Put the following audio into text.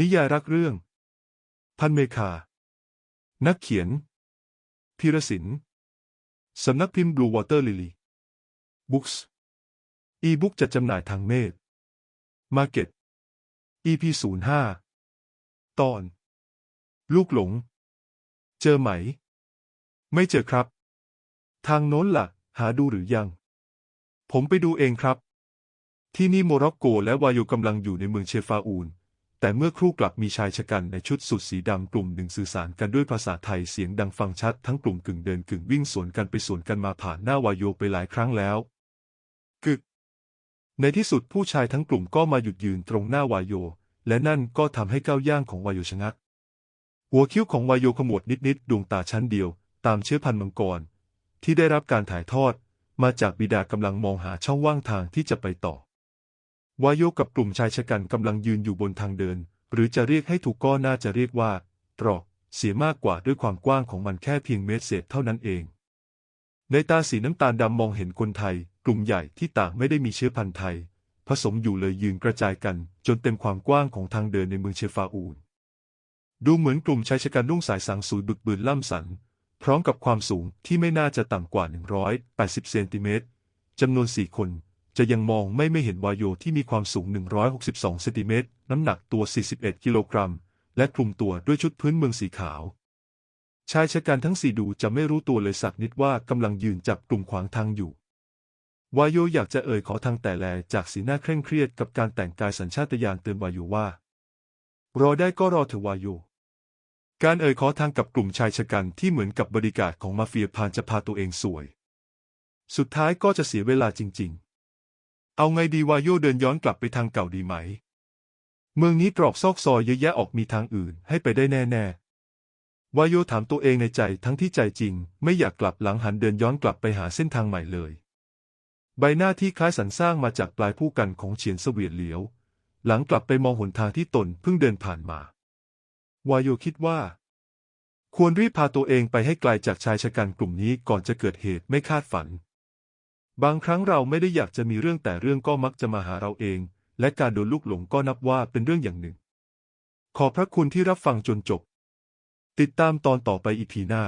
นิยายรักเรื่อง พันเมคา นักเขียน พีรศินสำนักพิมพ์ Blue Water Lily Books อีบุ๊กจัดจำหน่ายทางเมธ Market EP 05 ตอน ลูกหลง เจอไหม ไม่เจอครับ ทางโน้นล่ะ หาดูหรือยัง ผมไปดูเองครับ ที่นี่โมร็อกโกและวาโยกำลังอยู่ในเมืองเชฟาอูน แต่เมื่อครู่กลับมีชายชะกันในชุดสุดสีดำกลุ่มหนึ่งสื่อสารกันด้วยภาษาไทยเสียงดังฟังชัดทั้งกลุ่มกึ่งเดินกึ่งวิ่งสวนกันไปสวนกันมาผ่านหน้าวายโยไปหลายครั้งแล้วกึก ในที่สุดผู้ชายทั้งกลุ่มก็มาหยุดยืนตรงหน้าวายโย และนั่นก็ทำให้ก้าวย่างของวายโยชะงัก หัวคิ้วของวายโยขมวดนิดๆดวงตาชั้นเดียว ตามเชื้อพันธุ์มังกร ที่ได้รับการถ่ายทอด มาจากบิดากำลังมองหาช่องว่างทางที่จะไปต่อ วายโยกับกลุ่มชายชะกันกำลังยืนอยู่บนทางเดิน หรือจะเรียกให้ถูกก็น่าจะเรียกว่าตรอกเสียมากกว่าด้วยความกว้างของมันแค่เพียงเมตรเศษเท่านั้นเอง ในตาสีน้ำตาลดำมองเห็นคนไทย กลุ่มใหญ่ที่ต่างไม่ได้มีเชื้อพันธุ์ไทย ผสมอยู่เลยยืนกระจายกัน จนเต็มความกว้างของทางเดินในเมืองเชฟาอูนดูเหมือนกลุ่มชายชะกันนุ่งสายสังสูยบึกบืนล่ำสัน พร้อมกับความสูงที่ไม่น่าจะต่ำกว่า 180 เซนติเมตรจำนวนสี่คน จะยังมองไม่ไม่เห็นวายโยที่มีความสูง 162 เซนติเมตร น้ำหนักตัว 41 กิโลกรัม และคลุมตัวด้วยชุดพื้นเมืองสีขาว ชายชะกันทั้งสี่ดูจะไม่รู้ตัวเลยสักนิดว่ากำลังยืนจับกลุ่มขวางทางอยู่ วายโยอยากจะเอ่ยขอทางแต่แลจากสีหน้าเคร่งเครียดกับการแต่งกายสัญชาตญาณเตือนวายโยว่า รอได้ก็รอเถอะวายโย การเอ่ยขอทางกับกลุ่มชายชะกันที่เหมือนกับบริการของมาเฟียพานจะพาตัวเองสวย สุดท้ายก็จะเสียเวลาจริง ๆ เอาไงดีวายโยเดินย้อนกลับไปทางเก่าดีไหม เมืองนี้ตรอกซอกซอยเยอะแยะออกมีทางอื่นให้ไปได้แน่ๆวายโยถามตัวเองในใจทั้งที่ใจจริง ไม่อยากกลับหลังหันเดินย้อนกลับไปหาเส้นทางใหม่เลย ใบหน้าที่คล้ายสรรสร้างมาจากปลายผู้กันของเฉียนเสวียนเหลียว หลังกลับไปมองหนทางที่ตนเพิ่งเดินผ่านมาวายโยคิดว่า ควรรีบพาตัวเองไปให้ไกลจากชายชะกันกลุ่มนี้ก่อนจะเกิดเหตุไม่คาดฝัน บางครั้งเราไม่ได้อยากจะมีเรื่องแต่เรื่องก็มักจะมาหาเราเอง และการโดนลูกหลงก็นับว่าเป็นเรื่องอย่างหนึ่ง ขอบพระคุณที่รับฟังจนจบ ติดตามตอนต่อไปอีพีหน้า